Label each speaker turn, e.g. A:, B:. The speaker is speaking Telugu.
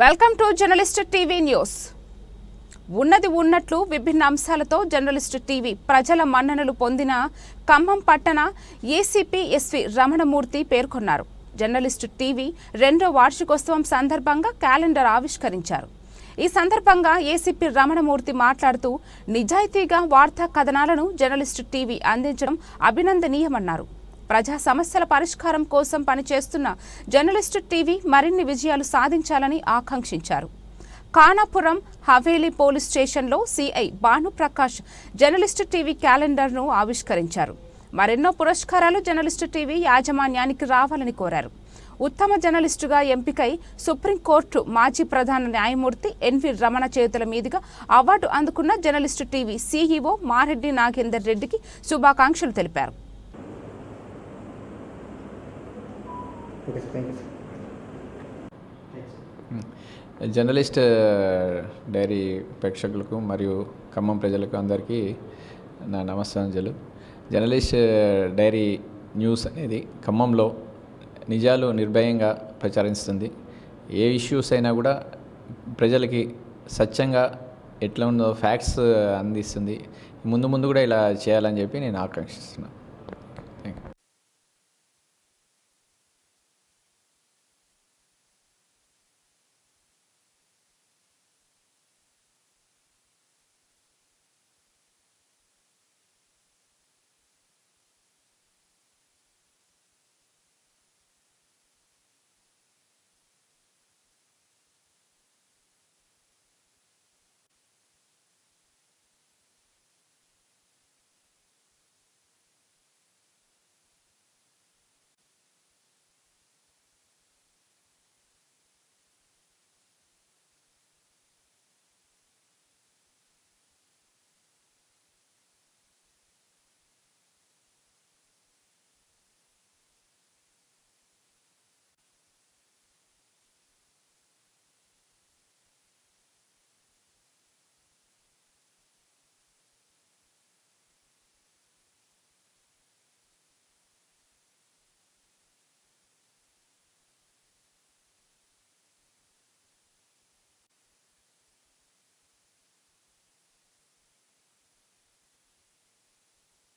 A: Welcome to journalist TV news. ఉన్నది ఉన్నట్లు విభిన్న అంశాలతో జర్నలిస్ట్ టీవీ ప్రజల మన్ననలు పొందిన ఖమ్మం పట్టణ ఏసీపీ ఎస్వి రమణమూర్తి పేర్కొన్నారు. జర్నలిస్ట్ టీవీ రెండో వార్షికోత్సవం సందర్భంగా క్యాలెండర్ ఆవిష్కరించారు. ఈ సందర్భంగా ఏసీపీ రమణమూర్తి మాట్లాడుతూ నిజాయితీగా వార్తా కథనాలను జర్నలిస్ట్ టీవీ అందించడం అభినందనీయమన్నారు. ప్రజా సమస్యల పరిష్కారం కోసం పనిచేస్తున్న జర్నలిస్టు టీవీ మరిన్ని విజయాలు సాధించాలని ఆకాంక్షించారు. కానాపురం హవేలీ పోలీస్ స్టేషన్లో సిఐ భానుప్రకాష్ జర్నలిస్టు టీవీ క్యాలెండర్ను ఆవిష్కరించారు. మరెన్నో పురస్కారాలు జర్నలిస్టు టీవీ యాజమాన్యానికి రావాలని కోరారు. ఉత్తమ జర్నలిస్టుగా ఎంపికై సుప్రీంకోర్టు మాజీ ప్రధాన న్యాయమూర్తి ఎన్వి రమణ చేతుల మీదుగా అవార్డు అందుకున్న journalist TV CEO Mareddy Nagender రెడ్డికి శుభాకాంక్షలు తెలిపారు.
B: Okay sir thank you sir
C: journalist diary ప్రేక్షకులకు మరియు ఖమ్మం ప్రజలకు అందరికీ నా నమస్కారాంజలు. జర్నలిస్ట్ డైరీ న్యూస్ అనేది ఖమ్మంలో నిజాలు నిర్భయంగా ప్రచారిస్తుంది. ఏ ఇష్యూస్ అయినా కూడా ప్రజలకి స్వచ్ఛంగా ఎట్లా ఉందో ఫ్యాక్ట్స్ అందిస్తుంది. ముందు ముందు కూడా ఇలా చేయాలని చెప్పి నేను ఆకాంక్షిస్తున్నాను